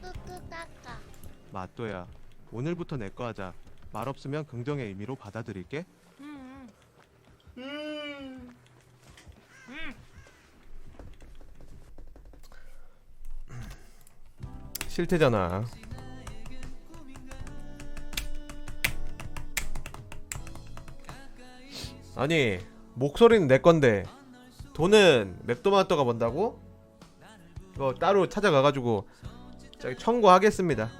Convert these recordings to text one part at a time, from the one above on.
끄끄까까 마또야 오늘부터 내 거 하자. 말 없으면 긍정의 의미로 받아들일게. 싫대잖아. 아니 목소리는 내 건데 돈은 맥도마토가 번다고? 이거 따로 찾아가가지고 저기 청구하겠습니다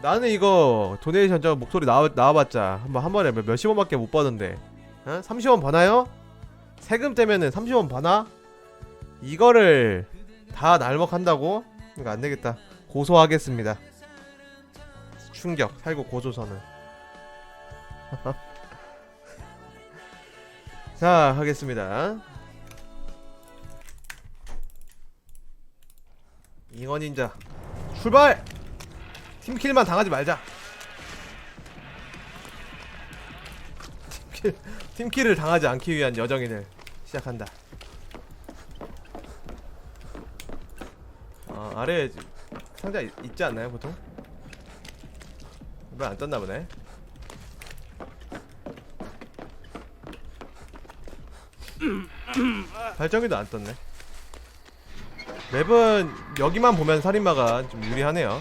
나는 이거 도네이션 저 목소리 나와, 나와봤자 한번 한 번에 몇, 몇십 원 밖에 못 버는데 어? 30원 버나요? 세금 떼면은 30원 버나? 이거를 다 날먹한다고? 이거 안되겠다 고소하겠습니다 충격 살고 고소선을 자 하겠습니다 잉어닌자 출발! 팀킬만 당하지 말자. 팀킬, 팀킬을 당하지 않기 위한 여정인을 시작한다. 어, 아래에 상자 있, 있지 않나요, 보통? 이번 안 떴나 보네. 발전기도 안 떴네. 맵은 여기만 보면 살인마가 좀 유리하네요.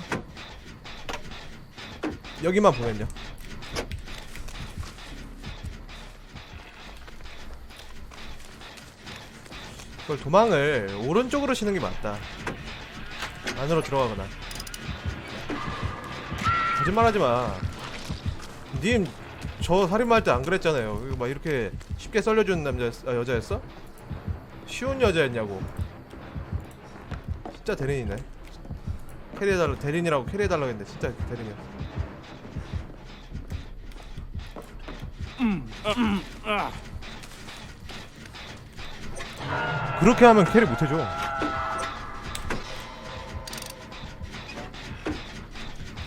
여기만 보면요. 그걸 도망을 오른쪽으로 치는 게 맞다. 안으로 들어가거나. 거짓말하지 마. 님, 저 살인마 할 때 안 그랬잖아요. 막 이렇게 쉽게 썰려주는 남자 아, 여자였어? 쉬운 여자였냐고. 진짜 대리인이네. 캐리해달라 대리인이라고 캐리해달라고 했는데 진짜 대리인이야. 그렇게 하면 캐리 못해줘.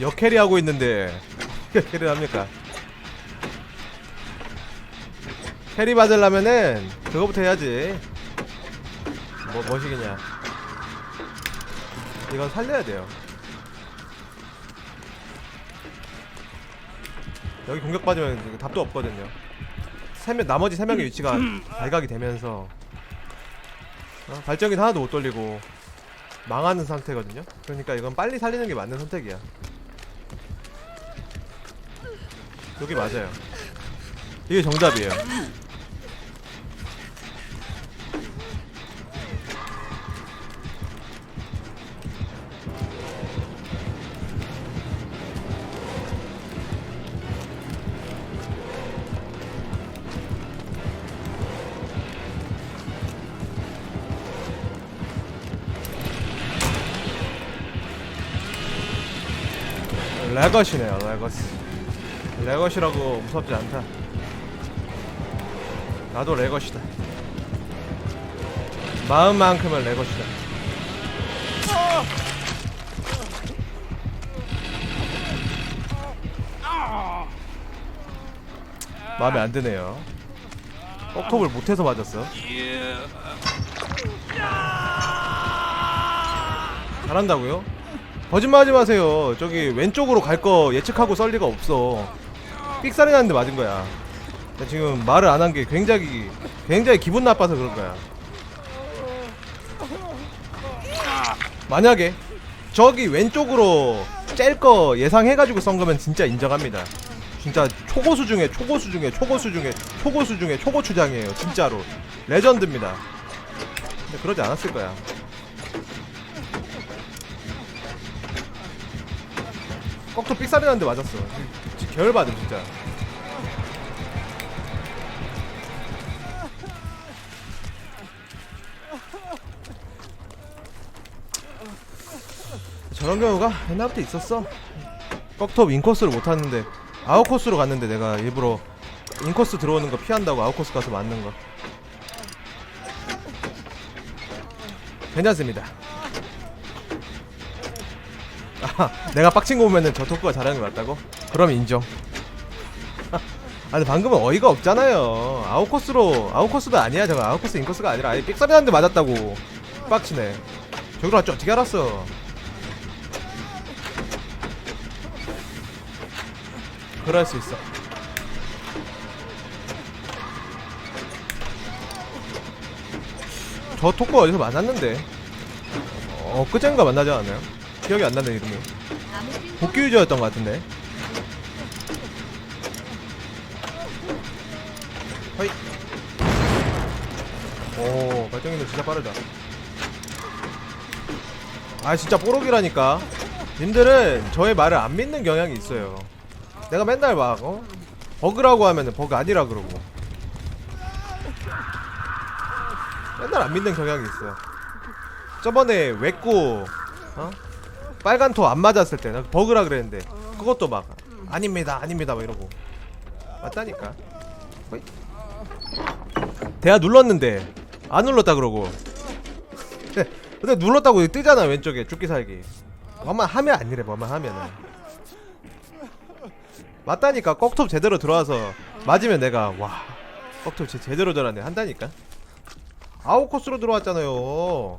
역캐리 하고 있는데 캐리를 합니까? 캐리 받으려면은 그거부터 해야지. 뭐 뭐시겠냐? 이건 살려야 돼요. 여기 공격받으면 이거 답도 없거든요. 세 명, 나머지 세 명의 위치가 발각이 되면서 어? 발전기 하나도 못 돌리고 망하는 상태거든요. 그러니까 이건 빨리 살리는 게 맞는 선택이야. 여기 맞아요. 이게 정답이에요. 레것이네요, 레것이. 레것이라고 무섭지 않다. 나도 레것이다. 마음만큼은 레것이다. 마음에 안 드네요. 뻑톱을 못해서 맞았어. 잘한다고요? 거짓말하지 마세요. 저기 왼쪽으로 갈 거 예측하고 썰 리가 없어. 삑사리 나는데 맞은 거야. 나 지금 말을 안 한 게 굉장히 굉장히 기분 나빠서 그럴 거야. 만약에 저기 왼쪽으로 짤 거 예상해가지고 썬 거면 진짜 인정합니다. 진짜 초고수 중에 초고수 중에 초고수 중에 초고수 중에 초고추장이에요. 진짜로 레전드입니다. 근데 그러지 않았을 거야. 꺽도 삑사리 났는데 맞았어. 지- 계열받음 진짜. 저런 경우가 옛날부터 있었어. 꺽톱 인코스를 못 하는데 아웃코스로 갔는데 내가 일부러 인코스 들어오는 거 피한다고 아웃코스 가서 맞는 거. 괜찮습니다. 아, 내가 빡친 거 보면은 저 토크가 잘하는 게 맞다고? 그럼 인정. 아니 방금은 어이가 없잖아요. 아웃코스로 아웃코스도 아니야 저거. 아웃코스 인코스가 아니라 아예 삑사리 한대 맞았다고. 빡치네. 저기로 왔지 어떻게 알았어? 그럴 수 있어. 저 토코 어디서 만났는데? 어 그젠가 만나지 않았나요? 기억이 안 나네 이름이. 복귀 유저였던 것 같은데. 허이. 오 발정이는 진짜 빠르다. 아 진짜 뽀록이라니까. 님들은 저의 말을 안 믿는 경향이 있어요. 내가 맨날 막 어? 버그라고 하면은 버그 아니라 그러고. 맨날 안 믿는 경향이 있어요. 저번에 웹고 어? 빨간 토 안 맞았을 때 나 버그라 그랬는데 그것도 막 아닙니다 아닙니다 막 이러고. 맞다니까. 대야 눌렀는데 안 눌렀다 그러고. 근데 눌렀다고 뜨잖아 왼쪽에 죽기 살기. 뭐만 하면 아니래 뭐만 하면은. 맞다니까. 꺽톱 제대로 들어와서 맞으면 내가 와 꺽톱 제- 제대로 들어왔네. 한다니까. 아웃 코스로 들어왔잖아요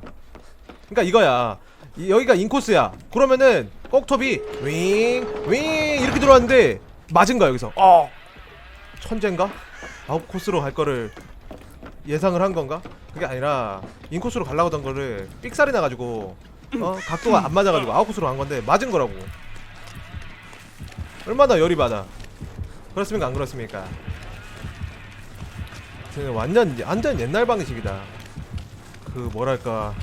그러니까 이거야. 이- 여기가 인코스야. 그러면은 꺽톱이 윙윙 이렇게 들어왔는데 맞은 거야 여기서. 어. 천재인가? 아웃 코스로 갈 거를 예상을 한 건가? 그게 아니라 인코스로 가려고 하던 거를 삑살이 나가지고 어 각도가 안 맞아가지고 아웃 코스로 간 건데 맞은 거라고. 얼마나 열이 받아. 그렇습니까? 안 그렇습니까? 완전 완전 옛날 방식이다. 그 뭐랄까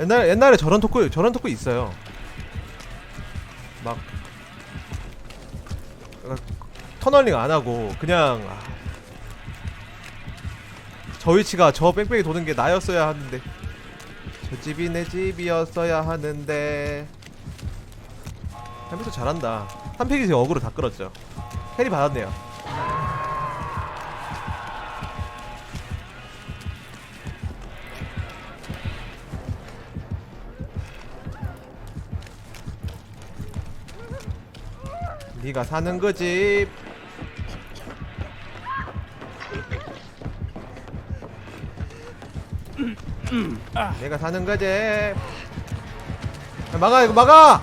옛날 옛날에 저런 토크 저런 토크 있어요. 막 터널링 안 하고 그냥 아, 저 위치가 저 뺑뺑이 도는 게 나였어야 하는데 저 집이 내 집이었어야 하는데 햄버터 잘한다. 한 팩이 지금 어그로 다 끌었죠. 해리 받았네요. 네가 사는 그 집. 내가 사는 그 집. 야, 막아 이거 막아.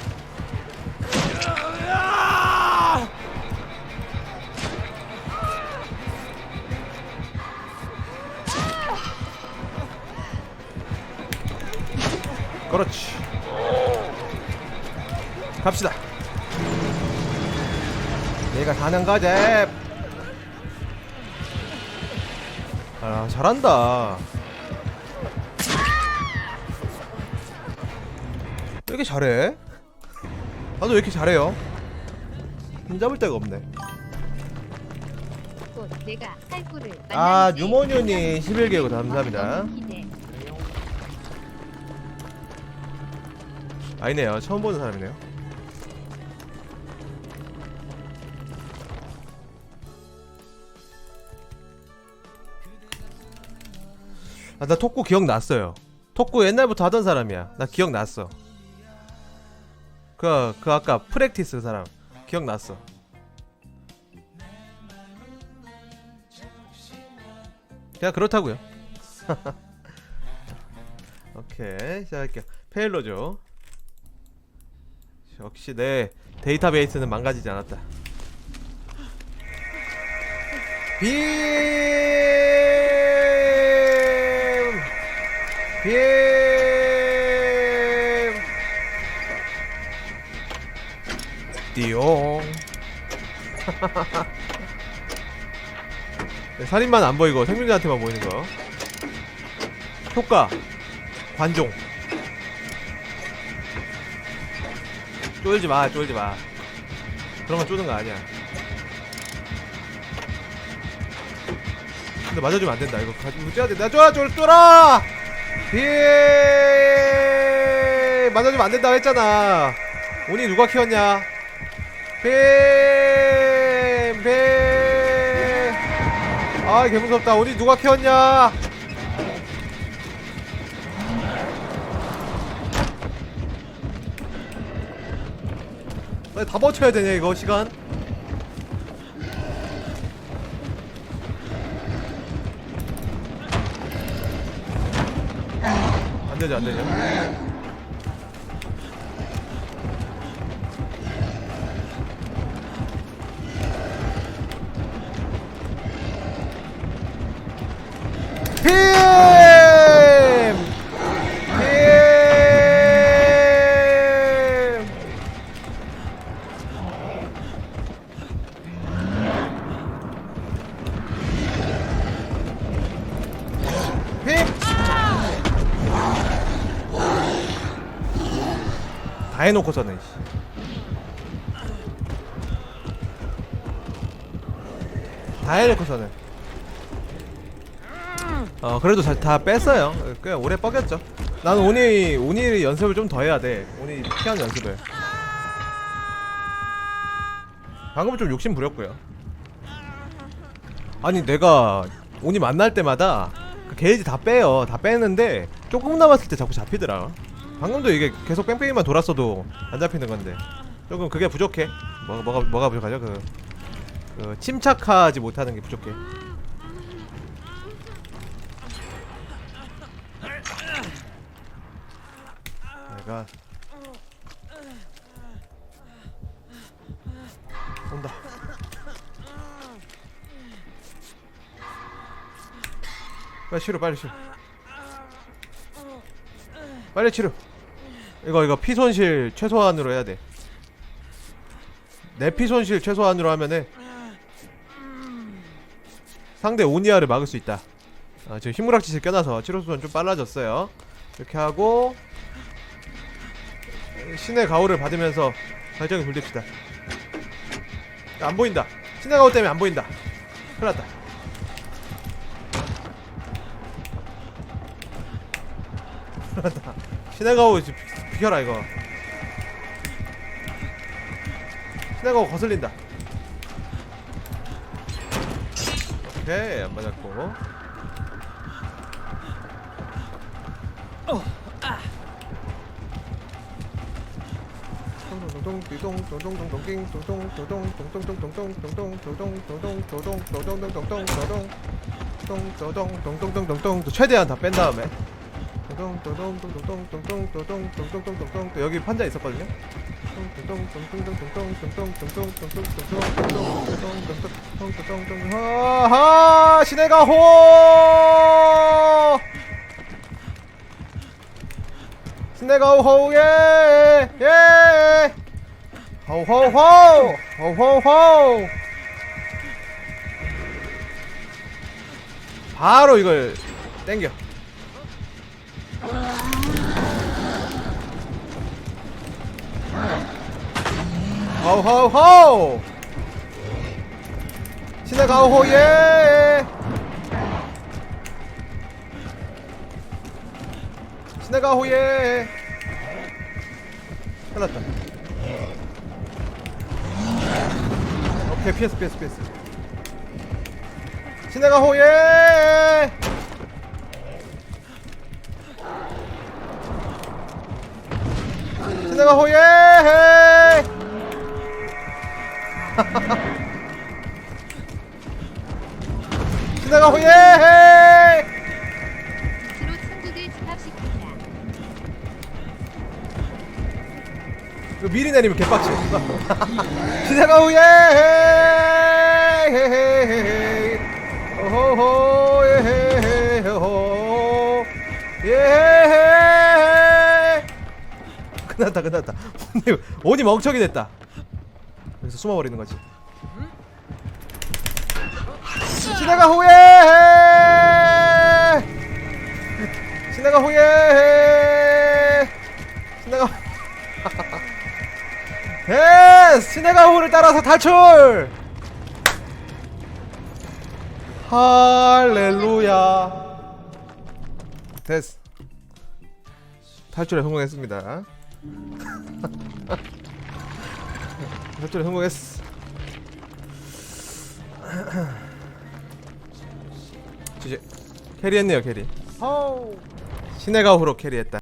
그렇지. 갑시다. 내가 사는 거지. 아 잘한다. 왜 이렇게 잘해? 나도 왜 이렇게 잘해요? 힘 잡을 데가 없네. 내가 아 유모뉴님 11개월 감사합니다. 아니네요. 처음 보는 사람이네요. 아, 나 톡구 기억났어요. 톡구 옛날부터 하던 사람이야. 나 기억났어. 그, 그 아까 프랙티스 사람. 기억났어. 그냥 그렇다고요. 오케이, 시작할게요. 페일로죠. 역시 내 데이터베이스는 망가지지 않았다. 빔! 빔! 띠용. 네, 살인만 안 보이고 생존자한테만 보이는 거. 효과. 관종. 쫄지 마, 쫄지 마. 그런 건 쪼는 거 아니야. 근데 맞아주면 안 된다. 이거 가지고 쪄야 돼. 나 쫄아, 쫄, 쫄아! 비 맞아주면 안 된다고 했잖아. 운이 누가 키웠냐? 빔! 빔! 아, 개 무섭다. 운이 누가 키웠냐? 왜다 버텨야 되냐, 이거, 시간? 되죠 안 되죠. 힘! 해놓고서는 씨. 다 해놓고서는. 어 그래도 다, 다 뺐어요. 그냥 오래 뻐겼죠. 나는 오늘 오늘 연습을 좀 더 해야 돼. 오늘 피한 연습을. 방금 좀 욕심 부렸고요. 아니 내가 오니 만날 때마다 그 게이지 다 빼요. 다 빼는데 조금 남았을 때 자꾸 잡히더라 방금도 이게 계속 뺑뺑이만 돌았어도 안 잡히는 건데. 조금 그게 부족해. 뭐, 뭐가 뭐가 부족하죠? 그, 그 침착하지 못하는 게 부족해. 내가 온다. 빨리 치료 빨리 치료 빨리 치료. 이거 이거 피 손실 최소한으로 해야 돼내 피 손실 최소한으로 하면은 상대 오니아를 막을 수 있다. 아, 지금 휘무락짓을 껴놔서 치료 수준 좀 빨라졌어요. 이렇게 하고 신의 가호를 받으면서 발정이 돌립시다. 안 보인다. 신의 가호 때문에 안 보인다. 큰일 났다 지- 비- 비켜라 이거. 가호 거슬린다. 오케이 안 맞았고. 최대한 다 뺀 다음에 여기 판자 있었거든요. 땡겨 호호호 가호 예! 가호 예! 끝났다. 오케이 피했어 피했어 피했어. 가호 예! 가호 예 가호 예. 이거 미리 내리면 개빡쳐. 오호호 예헤호 예. 끝났다 끝났다. 오니 멍청이 됐다. 여기서 숨어버리는 거지. 시대가 후예. 시대가 후예. 시대가 예스! 신의 호를 따라서 탈출! 할렐루야 됐어 탈출에 성공했습니다 탈출에 성공했어. 이제 캐리했네요 캐리. 가호로 캐리했다